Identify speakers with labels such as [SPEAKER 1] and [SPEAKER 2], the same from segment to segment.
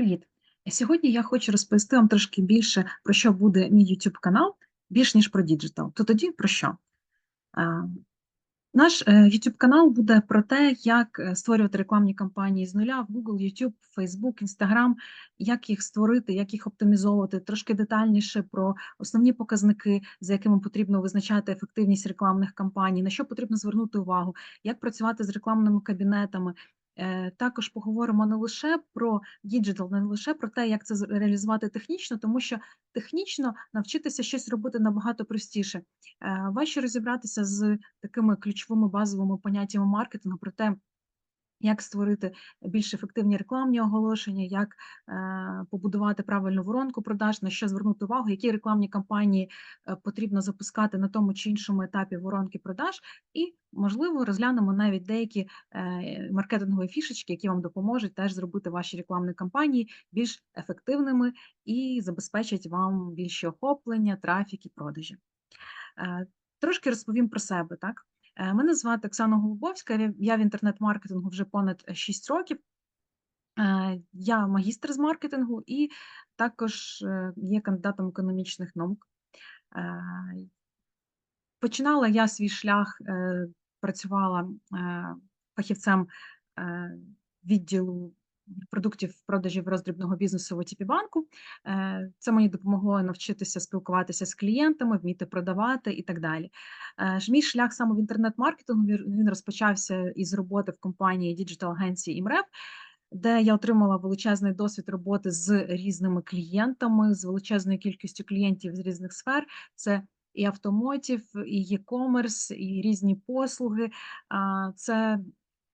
[SPEAKER 1] Привіт! Сьогодні я хочу розповісти вам трошки більше про що буде мій YouTube канал, більш ніж про діджитал. То тоді про що? Наш е, YouTube канал буде про те, як е, створювати рекламні кампанії з нуля в Google, YouTube, Facebook, Instagram, як їх створити, як їх оптимізовувати, трошки детальніше про основні показники, за якими потрібно визначати ефективність рекламних кампаній, на що потрібно звернути увагу, як працювати з рекламними кабінетами. Е, також поговоримо не лише про діджитал, не лише про те, як це реалізувати технічно, тому що технічно навчитися щось робити набагато простіше. Е, Важче розібратися з такими ключовими базовими поняттями маркетингу про те, як створити більш ефективні рекламні оголошення, як е, побудувати правильну воронку продаж, на що звернути увагу, які рекламні кампанії е, потрібно запускати на тому чи іншому етапі воронки продаж, і, можливо, розглянемо навіть деякі е, маркетингові фішечки, які вам допоможуть теж зробити ваші рекламні кампанії більш ефективними і забезпечать вам більші охоплення, трафік і продажі. Трошки розповім про себе, так? Е, Мене звати Оксана Голубовська, я- в інтернет-маркетингу вже понад 6 років. Е, Я магістр з маркетингу і також е, є кандидатом економічних наук. Е, Починала я свій шлях, е, працювала е, фахівцем е, відділу продуктів продажів роздрібного бізнесу в ОТП банку. Е, Це мені допомогло навчитися спілкуватися з клієнтами, вміти продавати і так далі. Е, Мій шлях саме в інтернет-маркетингу він розпочався із роботи в компанії Digital Agency імреп, де я отримала величезний досвід роботи з різними клієнтами, з величезною кількістю клієнтів з різних сфер. Це і автомотів, і e-commerce, і різні послуги. Це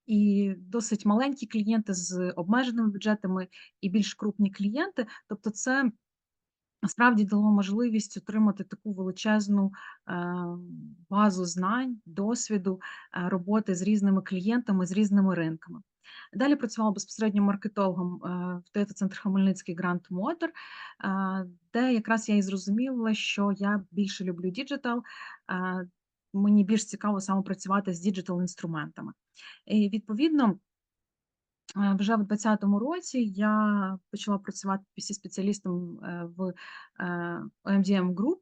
[SPEAKER 1] і досить маленькі клієнти з обмеженими бюджетами, і більш крупні клієнти. Тобто, це насправді дало можливість отримати таку величезну е, базу знань, досвіду е, роботи з різними клієнтами, з різними ринками. Далі працювала безпосередньо маркетологом е, в Toyota Центр Хмельницький Грант Мотор, де якраз я і зрозуміла, що я більше люблю діджитал. Мені більш цікаво саме працювати з діджитал інструментами. І відповідно, Е, Вже в 2020 році я почала працювати PC-спеціалістом е, в е, OMDM Group,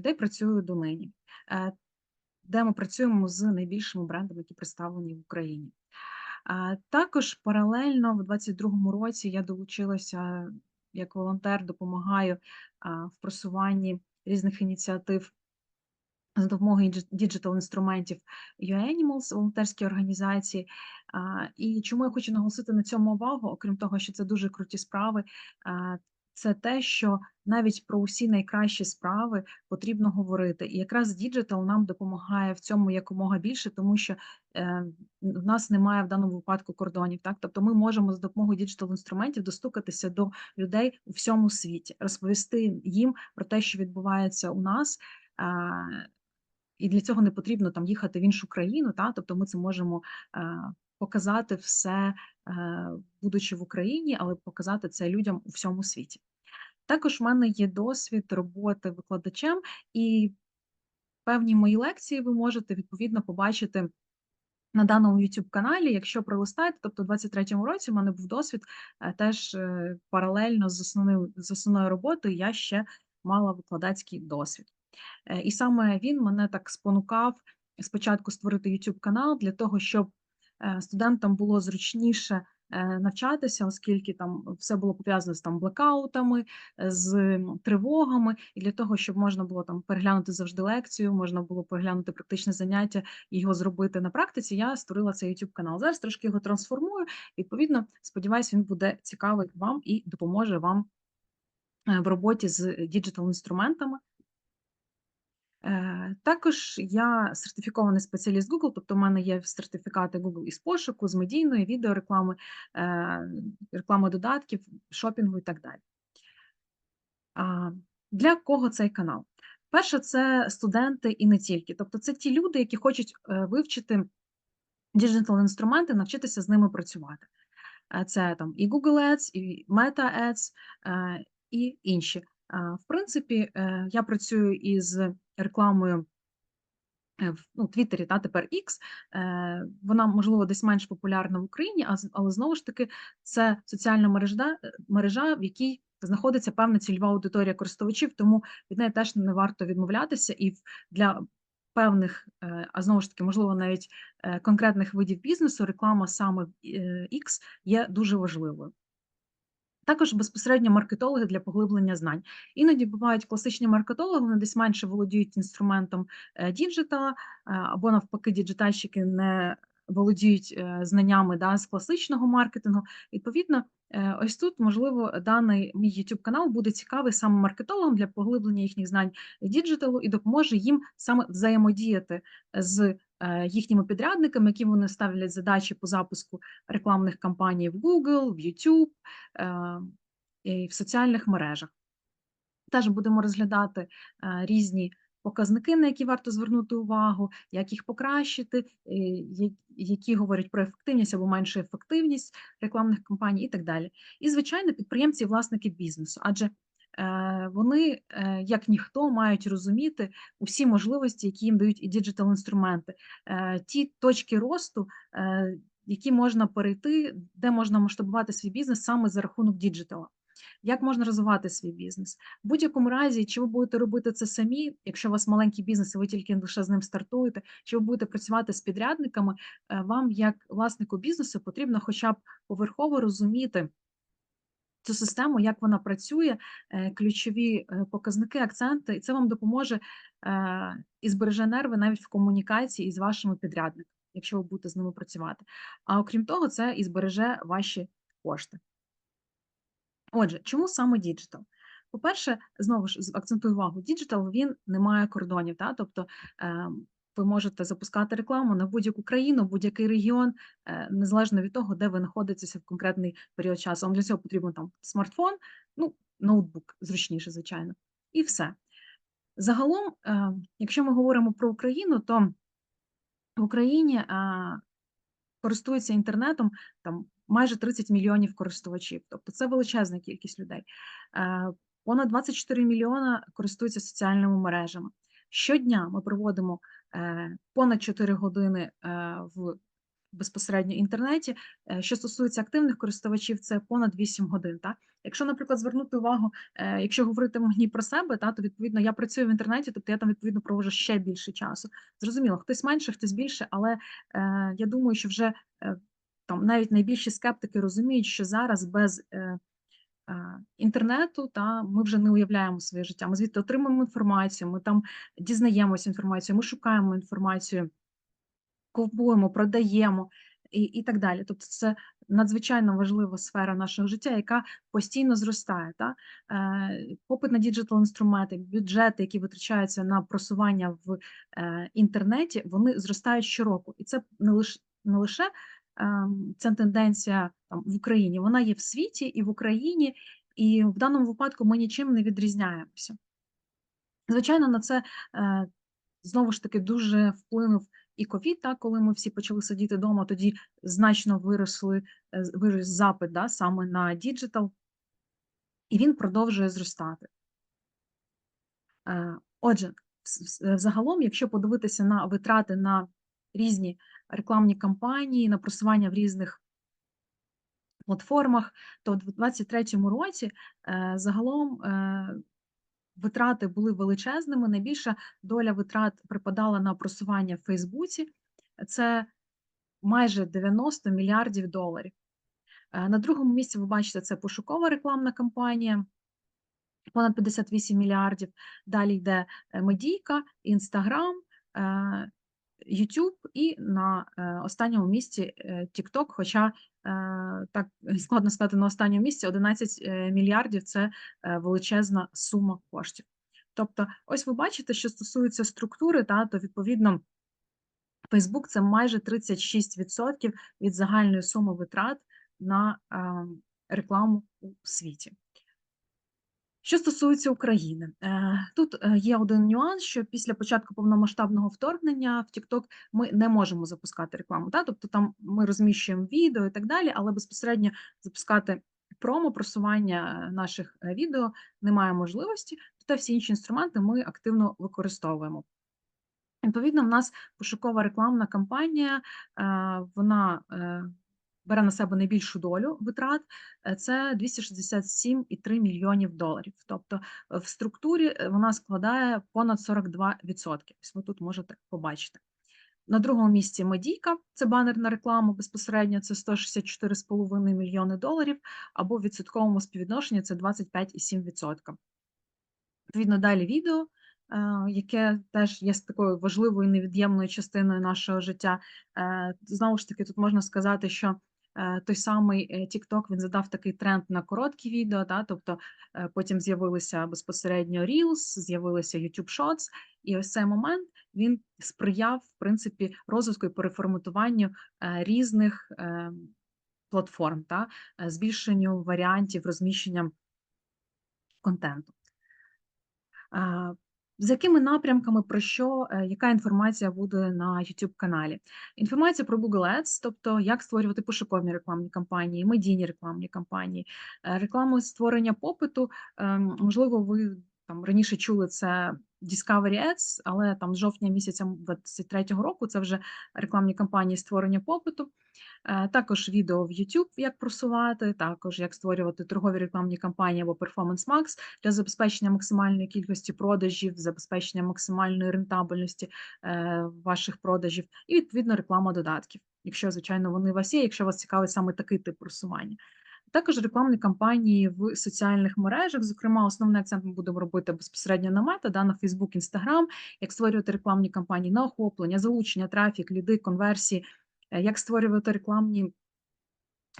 [SPEAKER 1] де працюю донині, е, де ми працюємо з найбільшими брендами, які представлені в Україні. Також паралельно в 2022 році я долучилася як волонтер, допомагаю в просуванні різних ініціатив за допомогою діджитал інструментів UAnimals, волонтерські організації. І чому я хочу наголосити на цьому увагу, окрім того, що це дуже круті справи, це те, що навіть про усі найкращі справи потрібно говорити. І якраз діджитал нам допомагає в цьому якомога більше, тому що е, в нас немає в даному випадку кордонів. Так, тобто ми можемо за допомогою діджитал інструментів достукатися до людей у всьому світі, розповісти їм про те, що відбувається у нас. І для цього не потрібно там їхати в іншу країну, та тобто ми це можемо е, показати все, е, будучи в Україні, але показати це людям у всьому світі. Також в мене є досвід роботи викладачем, і певні мої лекції ви можете відповідно побачити. На даному youtube каналі, якщо пролистаєте, тобто у 23-му році в мене був досвід е, теж паралельно з основною з основною роботою, я ще мала викладацький досвід. Е, І саме він мене так спонукав спочатку створити YouTube канал для того, щоб е, студентам було зручніше е, навчатися, оскільки там все було пов'язано з там блекаутами, е, з тривогами, і для того, щоб можна було там переглянути завжди лекцію, можна було переглянути практичне заняття і його зробити на практиці. Я створила цей YouTube канал. Зараз трошки його трансформую. Відповідно, сподіваюся, він буде цікавий вам і допоможе вам в роботі з діджитал інструментами. Е, Також я сертифікований спеціаліст Google, тобто в мене є сертифікати Google із пошуку, з медійної, відеореклами, е, реклами додатків, шопінгу і так далі. Для кого цей канал? Перше, це студенти і не тільки. Тобто, це ті люди, які хочуть е, вивчити діджитал інструменти, навчитися з ними працювати. Е, Це там і Google Ads, і Meta Ads, і інші. В принципі, е, я працюю із рекламою е, в ну, Твіттері, та тепер X, е, вона можливо десь менш популярна в Україні, але знову ж таки це соціальна мережа, мережа, в якій знаходиться певна цільова аудиторія користувачів, тому від неї теж не варто відмовлятися і для певних, а знову ж таки, можливо, навіть конкретних видів бізнесу реклама саме X є дуже важливою. Також безпосередньо маркетологи для поглиблення знань. Іноді бувають класичні маркетологи, вони десь менше володіють інструментом е, діджитала, е, або навпаки, діджитальщики не володіють е, знаннями да, з класичного маркетингу. Відповідно, ось тут, можливо, даний мій YouTube канал буде цікавий саме маркетологам для поглиблення їхніх знань діджиталу і допоможе їм саме взаємодіяти з їхніми підрядниками, які вони ставлять задачі по запуску рекламних кампаній в Google, в YouTube е, і в соціальних мережах. Теж будемо розглядати е, різні показники, на які варто звернути увагу, як їх покращити, е, які говорять про ефективність або меншу ефективність рекламних кампаній і так далі. І, звичайно, підприємці і власники бізнесу, адже е, вони, е, як ніхто, мають розуміти усі можливості, які їм дають і діджитал інструменти, Е, ті точки росту, е, які можна перейти, де можна масштабувати свій бізнес саме за рахунок діджитала. Як можна розвивати свій бізнес? В будь-якому разі, чи ви будете робити це самі, якщо у вас маленький бізнес, і ви тільки лише з ним стартуєте, чи ви будете працювати з підрядниками, е, вам, як власнику бізнесу, потрібно хоча б поверхово розуміти цю систему, як вона працює, е, ключові е, показники, акценти, і це вам допоможе е, і збереже нерви навіть в комунікації із вашими підрядниками, якщо ви будете з ними працювати. А окрім того, це і збереже ваші кошти. Отже, чому саме діджитал? По-перше, знову ж акцентую увагу, діджитал він не має кордонів, та? тобто е, ви можете запускати рекламу на будь-яку країну, будь-який регіон, е, незалежно від того, де ви знаходитеся в конкретний період часу. Вам для цього потрібен там смартфон, ну, ноутбук, зручніше, звичайно, і все. Загалом, е, якщо ми говоримо про Україну, то в Україні е, користуються інтернетом там майже 30 мільйонів користувачів, тобто це величезна кількість людей. Понад 24 мільйона користуються соціальними мережами. Щодня ми проводимо понад 4 години е, в безпосередньо інтернеті. Е, Що стосується активних користувачів, це понад 8 годин. Так? Якщо, наприклад, звернути увагу, е, якщо говорити мені про себе, та, то відповідно я працюю в інтернеті, тобто я там відповідно проводжу ще більше часу. Зрозуміло, хтось менше, хтось більше, але е, я думаю, що вже е, там навіть найбільші скептики розуміють, що зараз без е, е, інтернету та ми вже не уявляємо своє життя. Ми звідти отримуємо інформацію, ми там дізнаємося інформацію, ми шукаємо інформацію, купуємо, продаємо і, і так далі. Тобто, це надзвичайно важлива сфера нашого життя, яка постійно зростає. Та? Е, попит на діджитал інструменти, бюджети, які витрачаються на просування в е, інтернеті, вони зростають щороку. І це не лише не лише ця тенденція там в Україні, вона є в світі і в Україні, і в даному випадку ми нічим не відрізняємося. Звичайно, на це е, знову ж таки дуже вплинув і ковід, коли ми всі почали сидіти вдома, тоді значно виросли, е, виріс запит да, саме на діджитал, і він продовжує зростати. Е, Отже, загалом, якщо подивитися на витрати на різні рекламні кампанії, на просування в різних платформах, то в 2023 році е, загалом е, витрати були величезними. Найбільша доля витрат припадала на просування в Фейсбуці, це майже 90 мільярдів доларів. Е, На другому місці ви бачите, це пошукова рекламна кампанія, понад 58 мільярдів. Далі йде медійка, Інстаграм, YouTube і на е, останньому місці е, TikTok, хоча е, так складно сказати на останньому місці 11 е, мільярдів це величезна сума коштів. Тобто, ось ви бачите, що стосується структури, та, то відповідно Facebook це майже 36% від загальної суми витрат на е, рекламу у світі. Що стосується України, е, тут е, є один нюанс, що після початку повномасштабного вторгнення в TikTok ми не можемо запускати рекламу. Та? Тобто там ми розміщуємо відео і так далі, але безпосередньо запускати промо, просування наших е, відео немає можливості, та всі інші інструменти ми активно використовуємо. Відповідно, в нас пошукова рекламна кампанія, вона, бере на себе найбільшу долю витрат, е, це 267,3 мільйонів доларів. Тобто, е, в структурі, е, вона складає понад 42%. Ось ви тут можете побачити. На другому місці медійка, це банерна реклама безпосередньо, це 164,5 мільйони доларів, або в відсотковому співвідношенні це 25,7%. Відповідно, далі відео, яке теж є такою важливою невід'ємною частиною нашого життя. Знову ж таки, тут можна сказати, що той самий е, TikTok, він задав такий тренд на короткі відео, да, тобто е, потім з'явилися безпосередньо Reels, з'явилися YouTube Shorts, і ось цей момент він сприяв, в принципі, розвитку і переформатуванню е, різних е, платформ, та, е, збільшенню варіантів розміщення контенту. З якими напрямками, про що, е, яка інформація буде на YouTube каналі? Інформація про Google Ads, тобто як створювати пошукові рекламні кампанії, медійні рекламні кампанії, е, рекламу створення попиту. ем, Можливо, ви там раніше чули це Discovery Ads, але там з жовтня місяця 2023 року це вже рекламні кампанії створення попиту. Е, Також відео в YouTube, як просувати, також як створювати торгові рекламні кампанії або Performance Max для забезпечення максимальної кількості продажів, забезпечення максимальної рентабельності е, ваших продажів, і відповідно реклама додатків, якщо, звичайно, вони у вас є, якщо вас цікавить саме такий тип просування. Також рекламні кампанії в соціальних мережах. Зокрема, основний акцент ми будемо робити безпосередньо на мета, да, на Facebook, Instagram, як створювати рекламні кампанії на охоплення, залучення, трафік, ліди, конверсії, е, як створювати рекламні.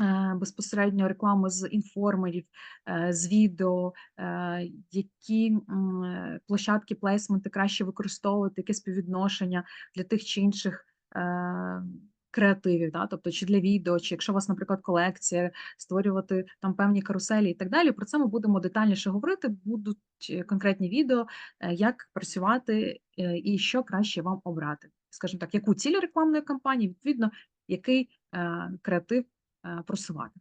[SPEAKER 1] е, Безпосередньо реклами з інформерів, е, з відео, які площадки, плейсменти краще використовувати, яке співвідношення для тих чи інших креативів, да? тобто чи для відео, чи якщо у вас, наприклад, колекція, створювати там певні каруселі і так далі. Про це ми будемо детальніше говорити. Будуть е, конкретні відео, е, як працювати е, і що краще вам обрати. Скажімо так, яку ціль рекламної кампанії, відповідно, який креатив просувати.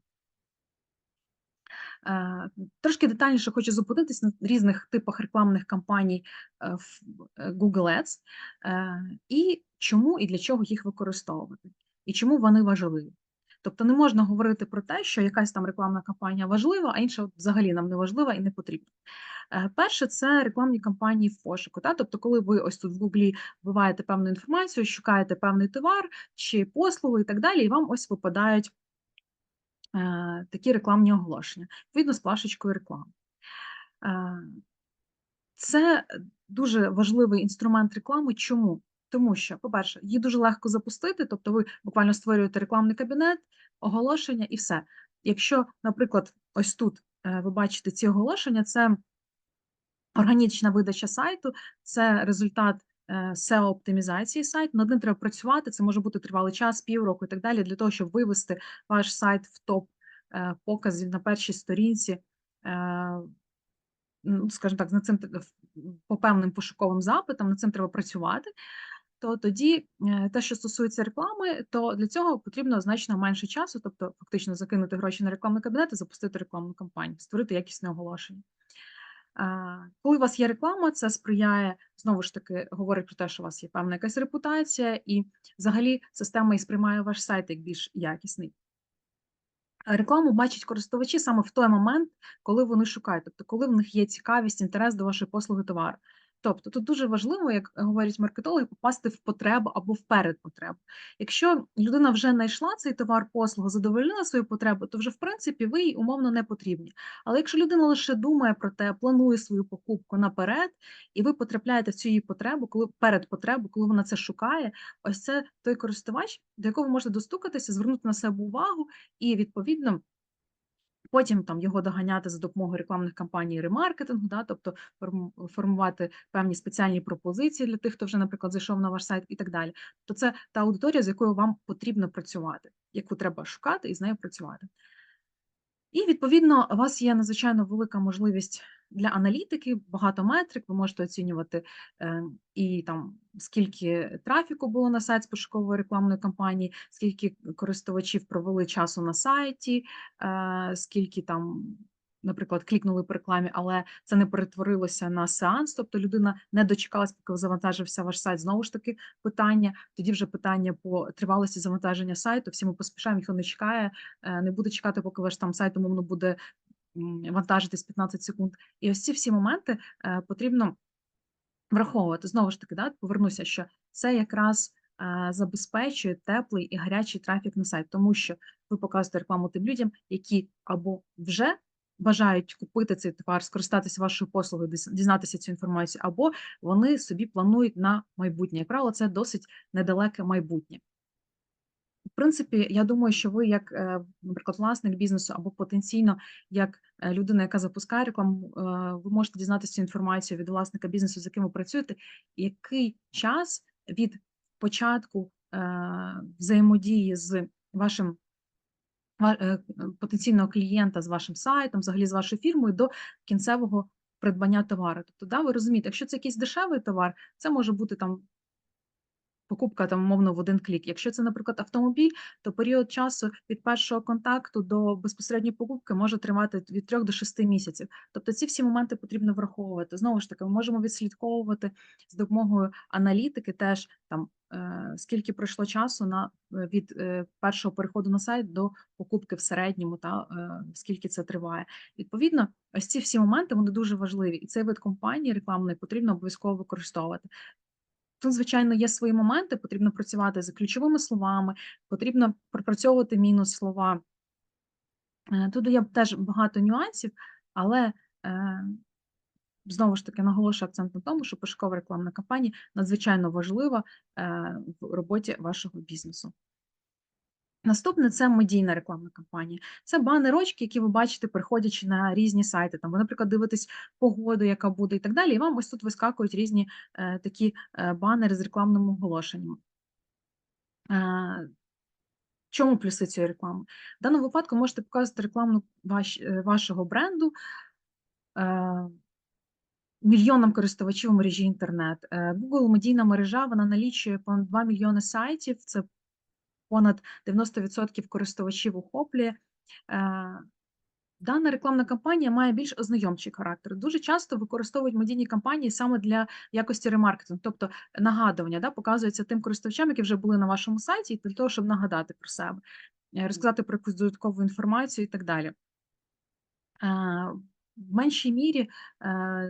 [SPEAKER 1] Трошки детальніше хочу зупинитись на різних типах рекламних кампаній в Google Ads і чому і для чого їх використовувати, і чому вони важливі. Тобто не можна говорити про те, що якась там рекламна кампанія важлива, а інша взагалі нам не важлива і не потрібна. Е, Перше, це рекламні кампанії в пошуку. Та? Тобто, коли ви ось тут в Гуглі вбиваєте певну інформацію, шукаєте певний товар чи послугу і так далі, і вам ось випадають е, такі рекламні оголошення, відповідно з плашечкою реклами. Е, Це дуже важливий інструмент реклами. Чому? Тому що, по-перше, її дуже легко запустити, тобто ви буквально створюєте рекламний кабінет, оголошення і все. Якщо, наприклад, ось тут е, ви бачите ці оголошення, це органічна видача сайту, це результат е, SEO-оптимізації сайту. Над ним треба працювати, це може бути тривалий час, півроку і так далі, для того, щоб вивести ваш сайт в топ е, показів на першій сторінці. ну, скажімо так, над цим по певним пошуковим запитам, над цим треба працювати. То тоді е, те, що стосується реклами, то для цього потрібно значно менше часу, тобто фактично закинути гроші на рекламний кабінет і запустити рекламну кампанію, створити якісне оголошення. Коли у вас є реклама, це сприяє знову ж таки говорить про те, що у вас є певна якась репутація, і взагалі система і сприймає ваш сайт як більш якісний. Рекламу бачать користувачі саме в той момент, коли вони шукають, тобто коли в них є цікавість, інтерес до вашої послуги товару. Тобто тут дуже важливо, як говорять маркетологи, попасти в потребу або в передпотребу. Якщо людина вже знайшла цей товар, послугу, задовольнила свою потребу, то вже в принципі ви їй умовно не потрібні. Але якщо людина лише думає про те, планує свою покупку наперед, і ви потрапляєте в цю її потребу, коли передпотребу, коли вона це шукає, ось це той користувач, до якого ви можете достукатися, звернути на себе увагу і відповідно. Потім там його доганяти за допомогою рекламних кампаній ремаркетингу, да, тобто формувати певні спеціальні пропозиції для тих, хто вже, наприклад, зайшов на ваш сайт і так далі. То це та аудиторія, з якою вам потрібно працювати, яку треба шукати і з нею працювати. І відповідно, у вас є надзвичайно велика можливість для аналітики, багато метрик. Ви можете оцінювати е, і там скільки трафіку було на сайт з пошукової рекламної кампанії, скільки користувачів провели часу на сайті, е, скільки там наприклад, клікнули по рекламі, але це не перетворилося на сеанс, тобто людина не дочекалась, поки завантажився ваш сайт. Знову ж таки, питання. Тоді вже питання по тривалості завантаження сайту. Всі ми поспішаємо, ніхто не чекає, е, не буде чекати, поки ваш там сайт умовно буде вантажитись 15 секунд. І ось ці всі моменти е, потрібно враховувати. Знову ж таки, да, повернуся, що це якраз е, забезпечує теплий і гарячий трафік на сайт, тому що ви показуєте рекламу тим людям, які або вже бажають купити цей товар, скористатися вашою послугою, дізнатися цю інформацію, або вони собі планують на майбутнє. Як правило, це досить недалеке майбутнє. Принципі, я думаю, що ви, як, е, наприклад, власник бізнесу або потенційно як е, людина, яка запускає рекламу, е, ви можете дізнатися цю інформацію від власника бізнесу, з яким ви працюєте, який час від початку взаємодії з вашим потенційного клієнта з вашим сайтом, взагалі з вашою фірмою до кінцевого придбання товару. Тобто, да, ви розумієте, якщо це якийсь дешевий товар, це може бути там покупка там умовно в один клік. Якщо це, наприклад, автомобіль, то період часу від першого контакту до безпосередньої покупки може тривати від 3 до 6 місяців. Тобто ці всі моменти потрібно враховувати. Знову ж таки, ми можемо відслідковувати з допомогою аналітики теж там. е, Скільки пройшло часу на е, від е, першого переходу на сайт до покупки в середньому, та скільки це триває? Відповідно, ось ці всі моменти вони дуже важливі, і цей вид компанії рекламної потрібно обов'язково використовувати. Тут, звичайно, є свої моменти, потрібно працювати за ключовими словами, потрібно пропрацьовувати мінус слова. Е, Тут є теж багато нюансів, але е, знову ж таки наголошую акцент на тому, що пошукова рекламна кампанія надзвичайно важлива е, в роботі вашого бізнесу. Наступне це медійна рекламна кампанія. Це банерочки, які ви бачите, приходячи на різні сайти. Там ви, наприклад, дивитесь погоду, яка буде, і так далі. І вам ось тут вискакують різні е, такі е, банери з рекламним оголошенням. Е, чому плюси цієї реклами? В даному випадку можете показувати рекламу ваш, е, вашого бренду. Е, Мільйонам користувачів у мережі інтернет. Е, Google медійна мережа вона налічує понад 2 мільйони сайтів. Це понад 90% користувачів охоплює. Е, Дана рекламна кампанія має більш ознайомчий характер. Дуже часто використовують медійні кампанії саме для якості ремаркетингу, тобто нагадування, да, показується тим користувачам, які вже були на вашому сайті, для того, щоб нагадати про себе, е, розказати про якусь додаткову інформацію і так далі. Е, В меншій мірі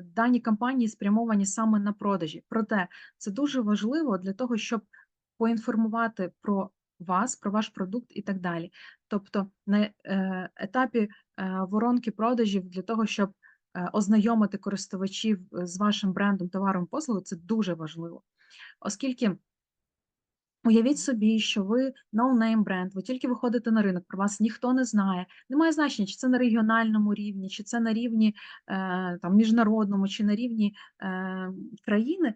[SPEAKER 1] дані кампанії спрямовані саме на продажі. Проте це дуже важливо для того, щоб поінформувати про вас, про ваш продукт і так далі. Тобто на е, етапі е, воронки продажів для того, щоб е, ознайомити користувачів з вашим брендом, товаром, послугою, це дуже важливо. Оскільки Уявіть собі, що ви no-name бренд, ви тільки виходите на ринок, про вас ніхто не знає. Немає значення, чи це на регіональному рівні, чи це на рівні там, міжнародному, чи на рівні країни.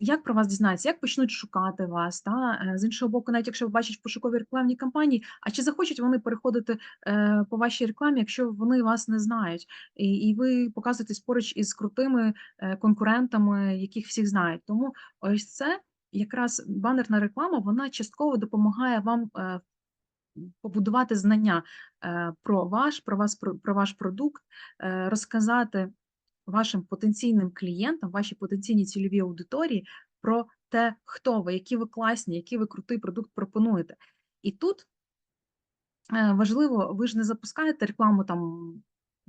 [SPEAKER 1] Як про вас дізнаються, як почнуть шукати вас? Та? Е, З іншого боку, навіть якщо ви бачите пошукові рекламні кампанії, а чи захочуть вони переходити е, по вашій рекламі, якщо вони вас не знають, і, і ви показуєтесь поруч із крутими е, конкурентами, яких всіх знають. Тому ось це якраз банерна реклама вона частково допомагає вам е, побудувати знання е, про ваш, про вас, про, про ваш продукт, е, розказати вашим потенційним клієнтам, вашій потенційній цільовій аудиторії про те, хто ви, які ви класні, який ви крутий продукт пропонуєте. І тут е, важливо, ви ж не запускаєте рекламу там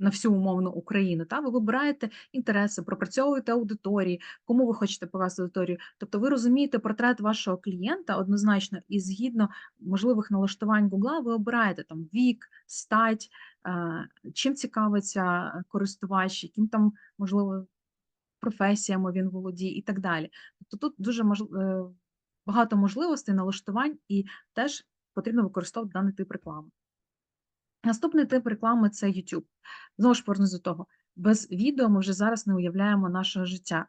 [SPEAKER 1] на всю умовну Україну. Та ви вибираєте інтереси, пропрацьовуєте аудиторії, кому ви хочете показати аудиторію. Тобто ви розумієте портрет вашого клієнта однозначно, і згідно можливих налаштувань Google ви обираєте там вік, стать, чим цікавиться користувач, яким там можливо професіями він володіє і так далі. Тобто тут дуже мож... е, багато можливостей налаштувань і теж потрібно використовувати даний тип реклами. Наступний тип реклами це YouTube. Знову ж повернусь до того, без відео ми вже зараз не уявляємо нашого життя.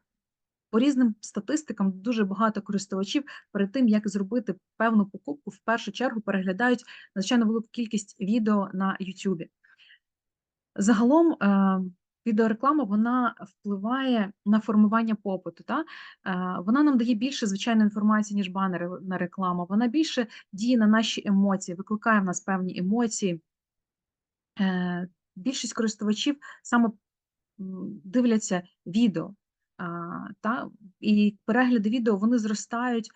[SPEAKER 1] По різним статистикам дуже багато користувачів перед тим, як зробити певну покупку, в першу чергу переглядають надзвичайно велику кількість відео на YouTube. Загалом е, відеореклама вона впливає на формування попиту. Та? Е, Вона нам дає більше звичайної інформації, ніж банерна реклама. Вона більше діє на наші емоції, викликає в нас певні емоції. Е, більшість користувачів саме дивляться відео, та, і перегляди відео вони зростають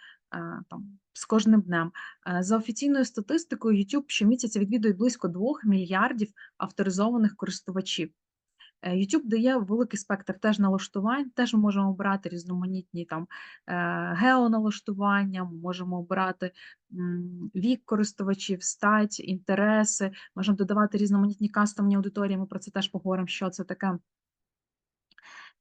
[SPEAKER 1] там, з кожним днем. Е, За офіційною статистикою, YouTube щомісяця відвідує близько 2 мільярдів авторизованих користувачів. Е, YouTube дає великий спектр теж налаштувань, теж ми можемо обирати різноманітні там е, геоналаштування, можемо обирати вік користувачів, стать, інтереси, можемо додавати різноманітні кастомні аудиторії, ми про це теж поговоримо, що це таке.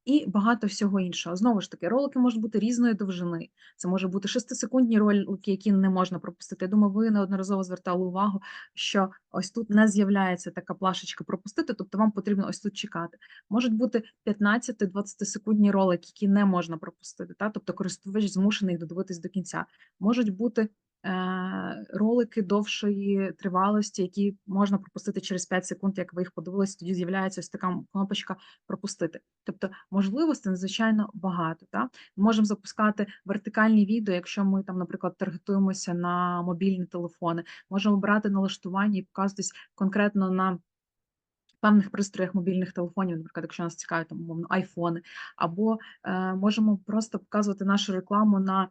[SPEAKER 1] І багато всього іншого. Знову ж таки, ролики можуть бути різної довжини. Це може бути шестисекундні ролики, які не можна пропустити. Я думаю, ви неодноразово звертали увагу, що ось тут не з'являється така плашечка пропустити, тобто вам потрібно ось тут чекати. Можуть бути 15-20 секундні ролики, які не можна пропустити. Та? Тобто користувач змушений додивитись до кінця. Можуть бути ролики довшої тривалості, які можна пропустити через 5 секунд, як ви їх подивилися, тоді з'являється ось така кнопочка пропустити. Тобто можливостей надзвичайно багато. Та? Ми можемо запускати вертикальні відео, якщо ми там, наприклад, таргетуємося на мобільні телефони, можемо брати налаштування і показуватись конкретно на певних пристроях мобільних телефонів, наприклад, якщо нас цікавить там умовно айфони, або е, можемо просто показувати нашу рекламу на е,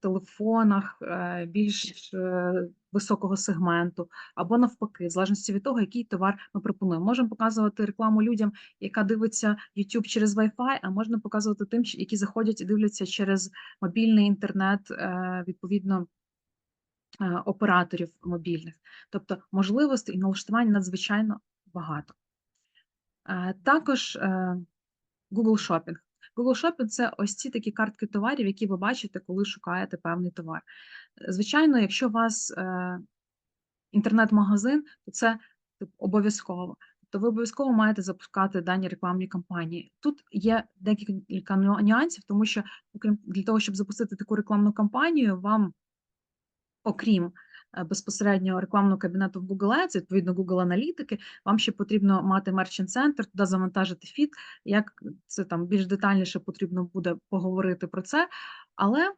[SPEAKER 1] телефонах е, більш е, високого сегменту, або навпаки, в залежності від того, який товар ми пропонуємо. Можемо показувати рекламу людям, яка дивиться YouTube через Wi-Fi, а можна показувати тим, які заходять і дивляться через мобільний інтернет, е, відповідно. е, Операторів мобільних, тобто можливостей і налаштувань надзвичайно багато. Е, Також е, Google Shopping. Google Shopping – це ось ці такі картки товарів, які ви бачите, коли шукаєте певний товар. Звичайно, якщо у вас е, інтернет-магазин, то це обов'язково. Тобто ви обов'язково маєте запускати дані рекламні кампанії. Тут є декілька нюансів, тому що окрім для того, щоб запустити таку рекламну кампанію, вам, окрім безпосередньо рекламного кабінету в Google Ads, відповідно Google аналітики, вам ще потрібно мати Merchant Center, туди завантажити фіт. Як це там більш детальніше потрібно буде поговорити про це, але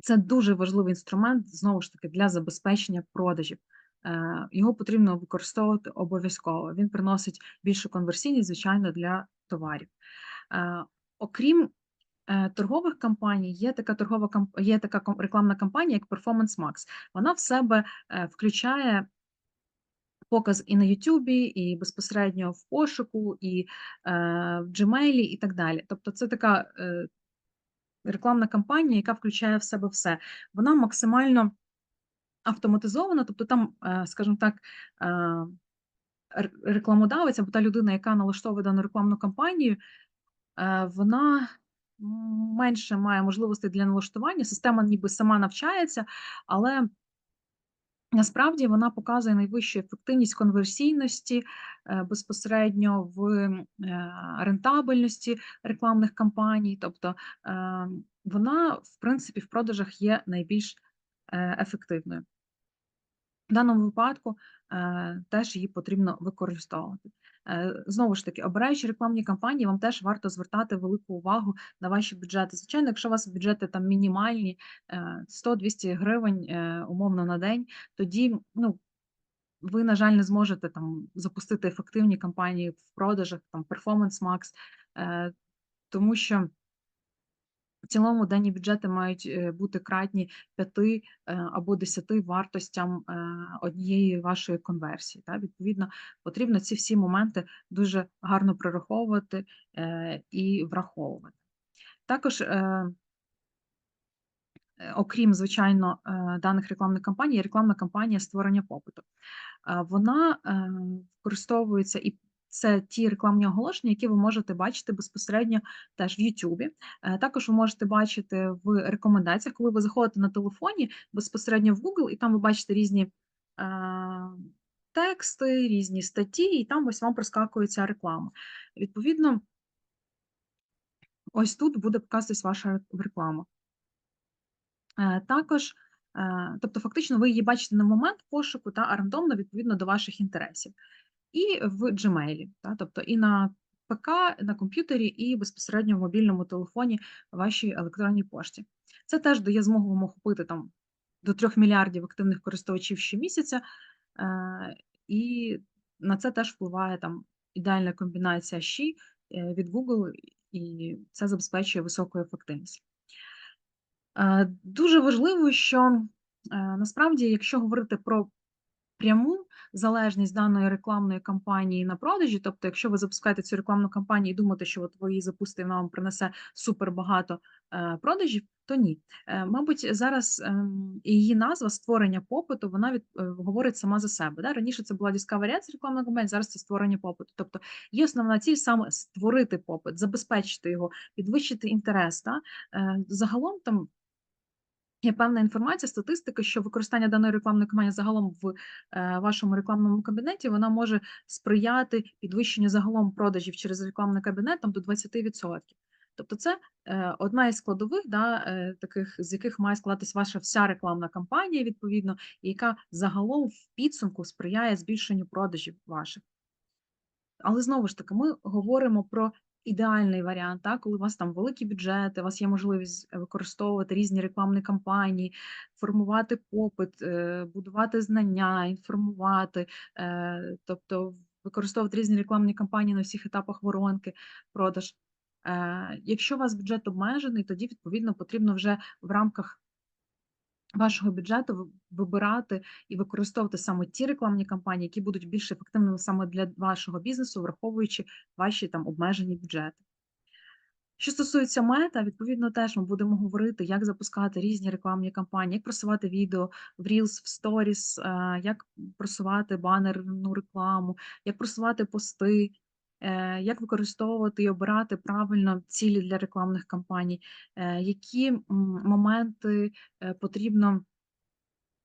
[SPEAKER 1] це дуже важливий інструмент знову ж таки для забезпечення продажів. Е, Його потрібно використовувати обов'язково. Він приносить більшу конверсійність, звичайно, для товарів. Е, Окрім торгових кампаній, є така торгова є така рекламна кампанія, як Performance Max. Вона в себе е, включає показ і на Ютубі, і безпосередньо в пошуку, і е, в Gmail, і так далі. Тобто, це така е, рекламна кампанія, яка включає в себе все. Вона максимально автоматизована, тобто там, е, скажімо так, е, рекламодавець або та людина, яка налаштовує дану рекламну кампанію, е, вона менше має можливостей для налаштування. Система ніби сама навчається, але насправді вона показує найвищу ефективність конверсійності е, безпосередньо в е, рентабельності рекламних кампаній. Тобто е, вона, в принципі, в продажах є найбільш ефективною. В даному випадку теж її потрібно використовувати. Е, Знову ж таки, обираючи рекламні кампанії, вам теж варто звертати велику увагу на ваші бюджети. Звичайно, якщо у вас бюджети там мінімальні, е, 100-200 гривень е, умовно на день, тоді ну, ви, на жаль, не зможете там запустити ефективні кампанії в продажах, там Performance Max, е, тому що в цілому дані бюджети мають е, бути кратні 5 е, або 10 вартостям е, однієї вашої конверсії. Та? Відповідно, потрібно ці всі моменти дуже гарно прораховувати і враховувати. Також, окрім, звичайно, даних рекламних кампаній, рекламна кампанія створення попиту. Вона використовується і це ті рекламні оголошення, які ви можете бачити безпосередньо теж в Ютубі. Е, Також ви можете бачити в рекомендаціях, коли ви заходите на телефоні безпосередньо в Google, і там ви бачите різні е, тексти, різні статті, і там ось вам проскакує ця реклама. Відповідно, ось тут буде показуватись ваша реклама. Е, Також, тобто, фактично, ви її бачите на момент пошуку та рандомно відповідно до ваших інтересів. І в Gmail, та, тобто і на ПК, на комп'ютері, і безпосередньо в мобільному телефоні вашій електронній пошті. Це теж дає змогу вам охопити там до 3 мільярдів активних користувачів щомісяця, е, і на це теж впливає там ідеальна комбінація щі е, від Google, і це забезпечує високу ефективність. Е, Дуже важливо, що е, насправді, якщо говорити про пряму залежність даної рекламної кампанії на продажі, тобто, якщо ви запускаєте цю рекламну кампанію і думаєте, що от ви її запустите, вона вам принесе супер багато е, продажів, то ні. Е, Мабуть, зараз ем, її назва створення попиту, вона від е, говорить сама за себе. Да? Раніше це була Discovery Ads рекламна кампанія, зараз це створення попиту. Тобто є основна ціль саме створити попит, забезпечити його, підвищити інтерес. Да? Загалом там. Є певна інформація, статистика, що використання даної рекламної кампанії загалом в е, вашому рекламному кабінеті вона може сприяти підвищенню загалом продажів через рекламний кабінет там, до 20%. Тобто це е, одна із складових, да, е, таких, з яких має складатись ваша вся рекламна кампанія, відповідно, яка загалом в підсумку сприяє збільшенню продажів ваших. Але знову ж таки, ми говоримо про ідеальний варіант, так, коли у вас там великі бюджети, у вас є можливість використовувати різні рекламні кампанії, формувати попит, е, будувати знання, інформувати, е, тобто використовувати різні рекламні кампанії на всіх етапах воронки, продаж. Е, Якщо у вас бюджет обмежений, тоді відповідно потрібно вже в рамках вашого бюджету вибирати і використовувати саме ті рекламні кампанії, які будуть більш ефективними саме для вашого бізнесу, враховуючи ваші там обмежені бюджети. Що стосується мета, відповідно, теж ми будемо говорити, як запускати різні рекламні кампанії, як просувати відео в Reels, в Stories, е, як просувати банерну рекламу, як просувати пости, як використовувати і обирати правильно цілі для рекламних кампаній, е, які моменти е, потрібно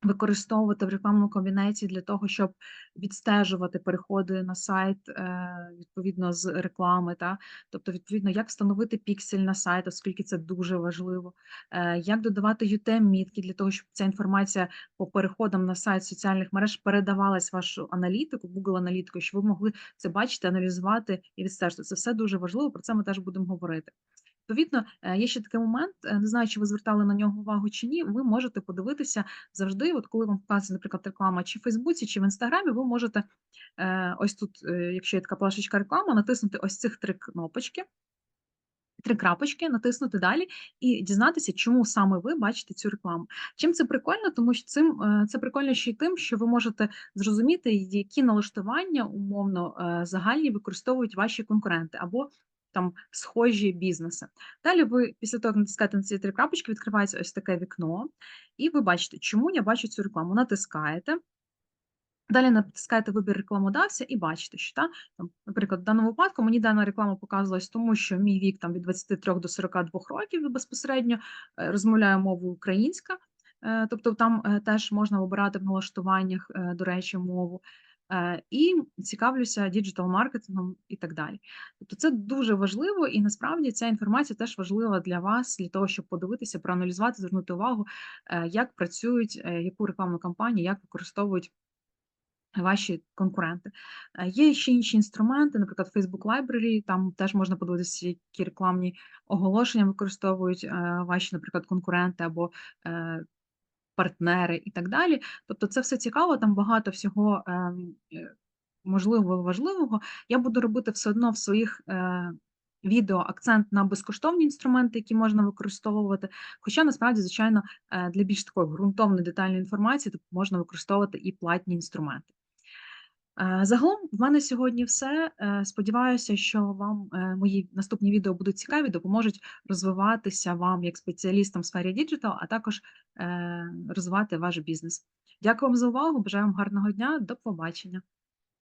[SPEAKER 1] використовувати в рекламному кабінеті для того, щоб відстежувати переходи на сайт е, відповідно з реклами. Та? Тобто, відповідно, як встановити піксель на сайт, оскільки це дуже важливо, Е, як додавати UTM-мітки для того, щоб ця інформація по переходам на сайт соціальних мереж передавалась вашу аналітику, Google аналітику, щоб ви могли це бачити, аналізувати і відстежити. Це все дуже важливо, про це ми теж будемо говорити. Відповідно, е, є ще такий момент, е, не знаю, чи ви звертали на нього увагу чи ні. Ви можете подивитися завжди, от коли вам показується, наприклад, реклама чи в Фейсбуці, чи в Інстаграмі, ви можете е, ось тут, якщо є така плашечка реклама, натиснути ось цих три кнопочки. Три крапочки, натиснути далі і дізнатися, чому саме ви бачите цю рекламу. Чим це прикольно, тому що цим це прикольно ще й тим, що ви можете зрозуміти, які налаштування умовно загальні використовують ваші конкуренти або там схожі бізнеси. Далі ви після того, як натискаєте на ці три крапочки, відкривається ось таке вікно, і ви бачите, чому я бачу цю рекламу. Натискаєте. Далі натискаєте вибір рекламодавця і бачите, що та, там, наприклад, в даному випадку мені дана реклама показувалась тому, що мій вік там від 23 до 42 років безпосередньо е, розмовляю мовою українська, е, тобто там е, теж можна обирати в налаштуваннях, до речі, мову. Е, І цікавлюся діджитал-маркетингом і так далі. Тобто це дуже важливо, і насправді ця інформація теж важлива для вас, для того, щоб подивитися, проаналізувати, звернути увагу, е, як працюють, е, яку рекламну кампанію, як використовують ваші конкуренти. Є ще інші інструменти, наприклад, Facebook Library, там теж можна подивитися, які рекламні оголошення використовують ваші, наприклад, конкуренти або партнери і так далі. Тобто це все цікаво, там багато всього ем, е, можливого важливого. Я буду робити все одно в своїх е, відео акцент на безкоштовні інструменти, які можна використовувати. Хоча насправді, звичайно, е, для більш такої ґрунтовної детальної інформації можна використовувати і платні інструменти. Загалом в мене сьогодні все. Е, Сподіваюся, що вам е, мої наступні відео будуть цікаві, допоможуть розвиватися вам як спеціалістам в сфері діджитал, а також е, розвивати ваш бізнес. Дякую вам за увагу. Бажаю вам гарного дня. До побачення.